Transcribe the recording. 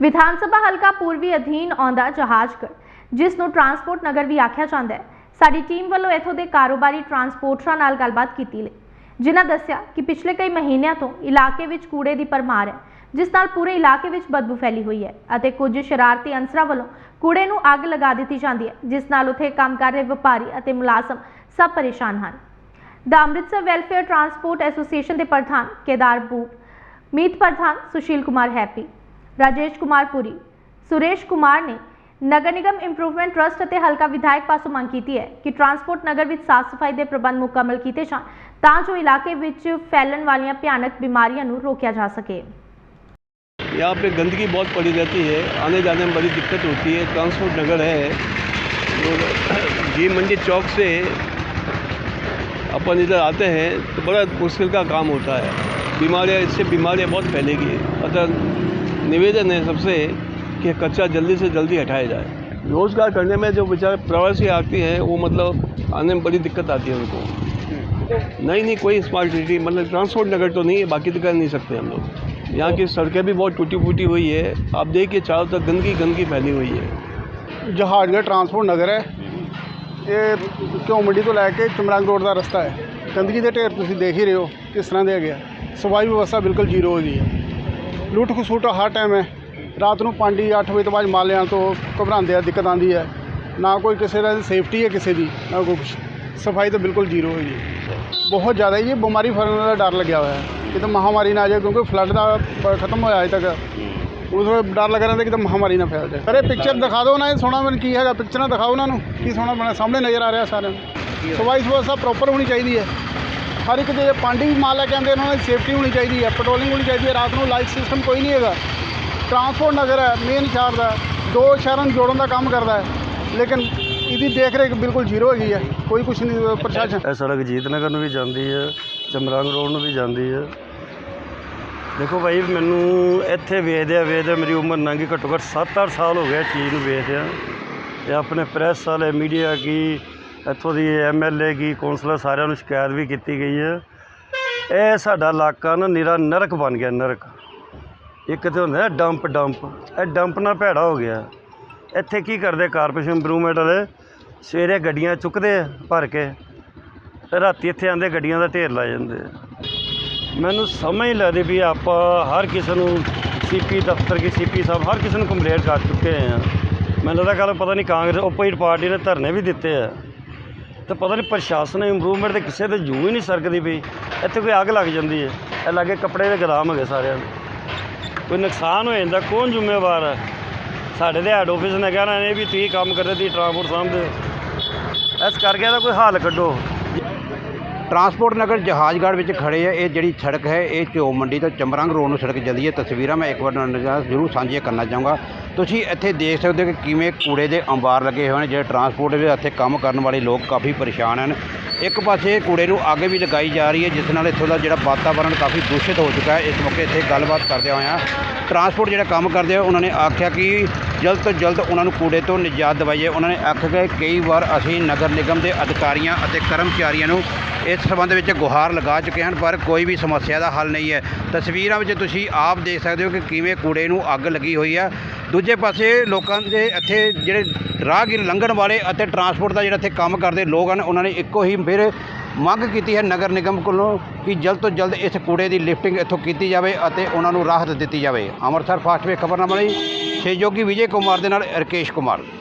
ਵਿਧਾਨ ਸਭਾ ਹਲਕਾ ਪੂਰਬੀ ਅਧੀਨ ਆਉਂਦਾ ਜਹਾਜ਼ਗੜ੍ਹ, ਜਿਸ ਨੂੰ ਟਰਾਂਸਪੋਰਟ ਨਗਰ ਵੀ ਆਖਿਆ ਜਾਂਦਾ ਹੈ। ਸਾਡੀ ਟੀਮ ਵੱਲੋਂ ਇੱਥੋਂ ਦੇ ਕਾਰੋਬਾਰੀ ਟਰਾਂਸਪੋਰਟਰਾਂ ਨਾਲ ਗੱਲਬਾਤ ਕੀਤੀ ਲਈ, ਜਿਨ੍ਹਾਂ ਦੱਸਿਆ ਕਿ ਪਿਛਲੇ ਕਈ ਮਹੀਨਿਆਂ ਤੋਂ ਇਲਾਕੇ ਵਿੱਚ ਕੂੜੇ ਦੀ ਪਰਮਾਰ ਹੈ, ਜਿਸ ਨਾਲ ਪੂਰੇ ਇਲਾਕੇ ਵਿੱਚ ਬਦਬੂ ਫੈਲੀ ਹੋਈ ਹੈ ਅਤੇ ਕੁਝ ਸ਼ਰਾਰਤੀ ਅਨਸਰਾਂ ਵੱਲੋਂ ਕੂੜੇ ਨੂੰ ਅੱਗ ਲਗਾ ਦਿੱਤੀ ਜਾਂਦੀ ਹੈ, ਜਿਸ ਨਾਲ ਉੱਥੇ ਕੰਮ ਕਰ ਰਹੇ ਵਪਾਰੀ ਅਤੇ ਮੁਲਾਜ਼ਮ ਸਭ ਪਰੇਸ਼ਾਨ ਹਨ। The Amritsar welfare transport association ਦੇ ਪ੍ਰਧਾਨ ਕੇਦਾਰ ਬੂਟ ਮੀਤ ਪ੍ਰਧਾਨ ਸੁਸ਼ੀਲ ਕੁਮਾਰ ਹੈਪੀ ਰਾਜੇਸ਼ ਕੁਮਾਰ ਪੁਰੀ ਸੁਰੇਸ਼ ਕੁਮਾਰ ਨੇ ਨਗਰ ਨਿਗਮ ਇੰਪਰੂਵਮੈਂਟ ਟਰਸਟ ਅਤੇ ਹਲਕਾ ਵਿਧਾਇਕ ਪਾਸੋਂ ਮੰਗ ਕੀਤੀ ਹੈ ਕਿ ਟਰਾਂਸਪੋਰਟ ਨਗਰ ਵਿੱਚ ਸਾਫ਼ ਸਫਾਈ ਦੇ ਪ੍ਰਬੰਧ ਮੁਕੰਮਲ ਕੀਤੇ ਜਾਣ ਤਾਂ ਜੋ ਇਲਾਕੇ ਵਿੱਚ ਫੈਲਣ ਵਾਲੀਆਂ ਭਿਆਨਕ ਬਿਮਾਰੀਆਂ ਨੂੰ ਰੋਕਿਆ ਜਾ ਸਕੇ यहाँ पे गंदगी बहुत पड़ी रहती है आने जाने में बड़ी दिक्कत होती है ट्रांसपोर्ट नगर है और जी मंडी चौक से अपन इधर आते हैं तो बड़ा मुश्किल का काम होता है बीमारियाँ इससे बीमारियाँ बहुत फैलेगी अतः निवेदन है सबसे कि कच्चा जल्दी से जल्दी हटाया जाए। रोज़गार करने में जो बेचारे प्रवासी आती हैं, वो मतलब आने में बड़ी दिक्कत आती है उनको। नहीं नहीं कोई स्मार्ट सिटी मतलब ट्रांसपोर्ट नगर तो नहीं है, बाकी तो कर नहीं सकते हम लोग। यहाँ की सड़कें भी बहुत टूटी फूटी हुई है। आप देखिए, चारों तक गंदगी गंदगी फैली हुई है। जहाजगढ़ ट्रांसपोर्ट नगर है। ये क्यों, मंडी तो लैके चमरांग रोड का रास्ता है। गंदगी के ढेर तुम देख ही रहे हो, किस तरह दे गया। सफ़ाई व्यवस्था बिल्कुल ज़ीरो हो गई है। ਲੁੱਟ ਖਸੁੱਟ ਹਰ ਟਾਈਮ ਹੈ। ਰਾਤ ਨੂੰ ਪਾਂਡੀ 8 ਵਜੇ ਤੋਂ ਬਾਅਦ ਮਾਲ ਲੈਣ ਤੋਂ ਘਬਰਾਉਂਦੇ ਆ, ਦਿੱਕਤ ਆਉਂਦੀ ਹੈ। ਨਾ ਕੋਈ ਕਿਸੇ ਦਾ ਸੇਫਟੀ ਹੈ ਕਿਸੇ ਦੀ, ਨਾ ਕੋਈ ਕੁਛ। ਸਫ਼ਾਈ ਤਾਂ ਬਿਲਕੁਲ ਜ਼ੀਰੋ ਹੋਈ ਹੈ ਬਹੁਤ ਜ਼ਿਆਦਾ ਜੀ, ਬਿਮਾਰੀ ਫੈਲਣ ਦਾ ਡਰ ਲੱਗਿਆ ਹੋਇਆ ਹੈ। ਕਿਤੇ ਮਹਾਮਾਰੀ ਨਾ ਆ ਜਾਏ, ਕਿਉਂਕਿ ਫਲੱਡ ਦਾ ਖਤਮ ਹੋਇਆ ਅਜੇ ਤੱਕ। ਉਸ ਵੇਲੇ ਡਰ ਲੱਗ ਰਿਹਾ ਕਿ ਕਿਤੇ ਮਹਾਮਾਰੀ ਨਾ ਫੈਲ ਜਾਏ। ਅਰੇ ਪਿਕਚਰ ਦਿਖਾ ਦਿਓ ਨਾ, ਇਹ ਸੋਹਣਾ ਬਣ ਕੀ ਹੈਗਾ? ਪਿਕਚਰਾਂ ਦਿਖਾਓ ਉਹਨਾਂ ਨੂੰ, ਕੀ ਸੋਹਣਾ ਬਣਾ, ਸਾਹਮਣੇ ਨਜ਼ਰ ਆ ਰਿਹਾ ਸਾਰਿਆਂ ਨੂੰ। ਸਫ਼ਾਈ ਸਫ਼ਾਈ ਵਿਵਸਥਾ ਪ੍ਰੋਪਰ ਹੋਣੀ ਚਾਹੀਦੀ ਹੈ। ਹਰ ਇੱਕ ਦੇ ਪਾਂਡੀ ਵੀ ਮਾਲ ਲੈ ਕੇ ਉਹਨਾਂ ਦੀ ਸੇਫਟੀ ਹੋਣੀ ਚਾਹੀਦੀ ਹੈ ਪੈਟਰੋਲਿੰਗ ਹੋਣੀ ਚਾਹੀਦੀ ਹੈ, ਰਾਤ ਨੂੰ ਲਾਈਟ ਸਿਸਟਮ ਕੋਈ ਨਹੀਂ ਹੈਗਾ। ਟਰਾਂਸਪੋਰਟ ਨਗਰ ਹੈ ਮੇਨ ਸ਼ਹਿਰ ਦਾ, ਦੋ ਸ਼ਹਿਰਾਂ ਨੂੰ ਜੋੜਨ ਦਾ ਕੰਮ ਕਰਦਾ ਹੈ, ਲੇਕਿਨ ਇਹਦੀ ਦੇਖ ਰੇਖ ਬਿਲਕੁਲ ਜ਼ੀਰੋ ਹੈਗੀ ਹੈ, ਕੋਈ ਕੁਛ ਨਹੀਂ, ਪ੍ਰਸ਼ਾਸਨ। ਇਹ ਸੜਕ ਜੀਤ ਨਗਰ ਨੂੰ ਵੀ ਜਾਂਦੀ ਹੈ, ਚਮਰੰਗ ਰੋਡ ਨੂੰ ਵੀ ਜਾਂਦੀ ਹੈ। ਦੇਖੋ ਭਾਈ, ਮੈਨੂੰ ਇੱਥੇ ਵੇਚਦਿਆਂ ਵੇਚਦਿਆਂ ਮੇਰੀ ਉਮਰ ਲੰਘੀ ਘੱਟੋ ਘੱਟ 7-8 ਸਾਲ ਹੋ ਗਏ ਚੀਜ਼ ਨੂੰ ਵੇਚਦਿਆਂ ਇਹ ਆਪਣੇ ਪ੍ਰੈਸ ਵਾਲੇ ਮੀਡੀਆ ਕੀ ਇੱਥੋਂ ਦੀ ਐਮਐਲਏ ਕੀ ਕੌਂਸਲਰ ਸਾਰਿਆਂ ਨੂੰ ਸ਼ਿਕਾਇਤ ਵੀ ਕੀਤੀ ਗਈ ਹੈ। ਇਹ ਸਾਡਾ ਇਲਾਕਾ ਨਾ ਨਿਰਾ ਨਰਕ ਬਣ ਗਿਆ, ਨਰਕ। ਇੱਕ ਤੇ ਹੁੰਦਾ ਨਾ ਡੰਪ ਡੰਪ। ਇਹ ਡੰਪ ਨਾਲ ਭੈੜਾ ਹੋ ਗਿਆ। ਇੱਥੇ ਕੀ ਕਰਦੇ ਕਾਰਪੋਰੇਸ਼ਨ ਇੰਪਰੂਵਮੈਂਟ ਵਾਲੇ? ਸਵੇਰੇ ਗੱਡੀਆਂ ਚੁੱਕਦੇ ਆ ਭਰ ਕੇ ਰਾਤੀ ਇੱਥੇ ਆਂਦੇ ਗੱਡੀਆਂ ਦਾ ਢੇਰ ਲਾ ਜਾਂਦੇ ਮੈਨੂੰ ਸਮਝ ਨਹੀਂ ਲੱਗਦੀ ਵੀ ਆਪਾਂ ਹਰ ਕਿਸੇ ਨੂੰ ਸੀਪੀ ਦਫ਼ਤਰ ਕੀ ਸੀਪੀ ਸਾਹਿਬ ਹਰ ਕਿਸੇ ਨੂੰ ਕੰਪਲੇਂਟ ਕਰ ਚੁੱਕੇ ਆ। ਮੈਨੂੰ ਲੱਗਦਾ ਕੱਲ ਪਤਾ ਨਹੀਂ ਕਾਂਗਰਸ, ਓਪੋਜ਼ਿਟ ਪਾਰਟੀ ਨੇ ਧਰਨੇ ਵੀ ਦਿੱਤੇ ਆ। ਤੇ ਪਤਾ ਨਹੀਂ ਪ੍ਰਸ਼ਾਸਨ ਇੰਪਰੂਵਮੈਂਟ ਤੇ ਕਿਸੇ ਤੇ ਜੂ ਹੀ ਨਹੀਂ ਸਰਕਦੀ ਪਈ। ਇੱਥੇ ਕੋਈ ਅੱਗ ਲੱਗ ਜਾਂਦੀ ਹੈ। ਇਹ ਲਾਗੇ ਕੱਪੜੇ ਦੇ ਗਦਾਮ ਹੈਗੇ ਸਾਰਿਆਂ ਦੇ। ਕੋਈ ਨੁਕਸਾਨ ਹੋ ਜਾਂਦਾ, ਕੌਣ ਜ਼ਿੰਮੇਵਾਰ ਹੈ? ਸਾਡੇ ਦੇ ਹੈਡ ਆਫਿਸ ਨੇ ਕਹਿਣਾ, ਇਹ ਵੀ ਤੁਸੀਂ ਕੰਮ ਕਰਦੇ, ਤੁਸੀਂ ਟਰਾਂਸਪੋਰਟ ਸਾਂਭਦੇ ਇਸ ਕਰਕੇ ਇਹਦਾ ਕੋਈ ਹੱਲ ਕੱਢੋ। ਟਰਾਂਸਪੋਰਟ ਨਗਰ ਜਹਾਜ਼ਗੜ੍ਹ ਵਿੱਚ ਖੜੇ ਆ। ਇਹ ਜਿਹੜੀ ਸੜਕ ਹੈ, ਇਹ ਚੋ ਮੰਡੀ ਤੋਂ ਚਮਰੰਗ ਰੋਡ ਨੂੰ ਸੜਕ ਜਾਂਦੀ ਹੈ। ਤਸਵੀਰਾਂ ਮੈਂ ਇੱਕ ਵਾਰ ਨਾਲ ਜ਼ਰੂਰ ਸਾਂਝੀਆਂ ਕਰਨਾ ਚਾਹੂੰਗਾ। ਤੁਸੀਂ ਇੱਥੇ ਦੇਖ ਸਕਦੇ ਹੋ ਕਿ ਕਿਵੇਂ ਕੂੜੇ ਦੇ ਅੰਬਾਰ ਲੱਗੇ ਹੋਏ ਨੇ। ਜਿਹੜੇ ਟਰਾਂਸਪੋਰਟ ਦੇ ਇੱਥੇ ਕੰਮ ਕਰਨ ਵਾਲੇ ਲੋਕ ਕਾਫੀ ਪਰੇਸ਼ਾਨ ਹਨ। ਇੱਕ ਪਾਸੇ ਕੂੜੇ ਨੂੰ ਅੱਗ ਵੀ ਲਗਾਈ ਜਾ ਰਹੀ ਹੈ, ਜਿਸ ਨਾਲ ਇੱਥੋਂ ਦਾ ਜਿਹੜਾ ਵਾਤਾਵਰਣ ਕਾਫੀ ਦੂਸ਼ਿਤ ਹੋ ਚੁੱਕਾ ਹੈ। ਇਸ ਮੌਕੇ ਇੱਥੇ ਗੱਲਬਾਤ ਕਰਦੇ ਹੋਇਆ ਟਰਾਂਸਪੋਰਟ ਜਿਹੜਾ ਕੰਮ ਕਰਦੇ ਆ, ਉਹਨਾਂ ਨੇ ਆਖਿਆ ਕਿ ਜਲਦ ਤੋਂ ਜਲਦ ਉਹਨਾਂ ਨੂੰ ਕੂੜੇ ਤੋਂ ਨਿਜਾਤ ਦਿਵਾਈਏ। ਉਹਨਾਂ ਨੇ ਆਖਿਆ ਕਿ ਕਈ ਵਾਰ ਅਸੀਂ ਨਗਰ ਨਿਗਮ ਦੇ ਅਧਿਕਾਰੀਆਂ ਅਤੇ ਕਰਮਚਾਰੀਆਂ ਨੂੰ ਇਸ ਸੰਬੰਧ ਵਿੱਚ ਗੁਹਾਰ ਲਗਾ ਚੁੱਕੇ ਹਨ, ਪਰ ਕੋਈ ਵੀ ਸਮੱਸਿਆ ਦਾ ਹੱਲ ਨਹੀਂ ਹੈ। ਤਸਵੀਰਾਂ ਵਿੱਚ ਤੁਸੀਂ ਆਪ ਦੇਖ ਸਕਦੇ ਹੋ ਕਿ ਕਿਵੇਂ ਕੂੜੇ ਨੂੰ ਅੱਗ ਲੱਗੀ ਹੋਈ ਹੈ ਦੂਜੇ ਪਾਸੇ ਲੋਕਾਂ ਦੇ ਇੱਥੇ ਜਿਹੜੇ ਰਾਹਗੀਰ ਲੰਘਣ ਵਾਲੇ ਅਤੇ ਟਰਾਂਸਪੋਰਟ ਦਾ ਜਿਹੜਾ ਇੱਥੇ ਕੰਮ ਕਰਦੇ ਲੋਕ ਹਨ, ਉਹਨਾਂ ਨੇ ਇੱਕੋ ਹੀ ਫਿਰ ਮੰਗ ਕੀਤੀ ਹੈ ਨਗਰ ਨਿਗਮ ਕੋਲੋਂ ਕਿ ਜਲਦ ਤੋਂ ਜਲਦ ਇਸ ਕੂੜੇ ਦੀ ਲਿਫਟਿੰਗ ਇੱਥੋਂ ਕੀਤੀ ਜਾਵੇ ਅਤੇ ਉਹਨਾਂ ਨੂੰ ਰਾਹਤ ਦਿੱਤੀ ਜਾਵੇ। ਅੰਮ੍ਰਿਤਸਰ ਫਾਸਟ ਵੇ ਖਬਰਨਾਮਾ ਲਈ ਸਹਿਯੋਗੀ ਵਿਜੇ ਕੁਮਾਰ ਦੇ ਨਾਲ ਰਕੇਸ਼ ਕੁਮਾਰ।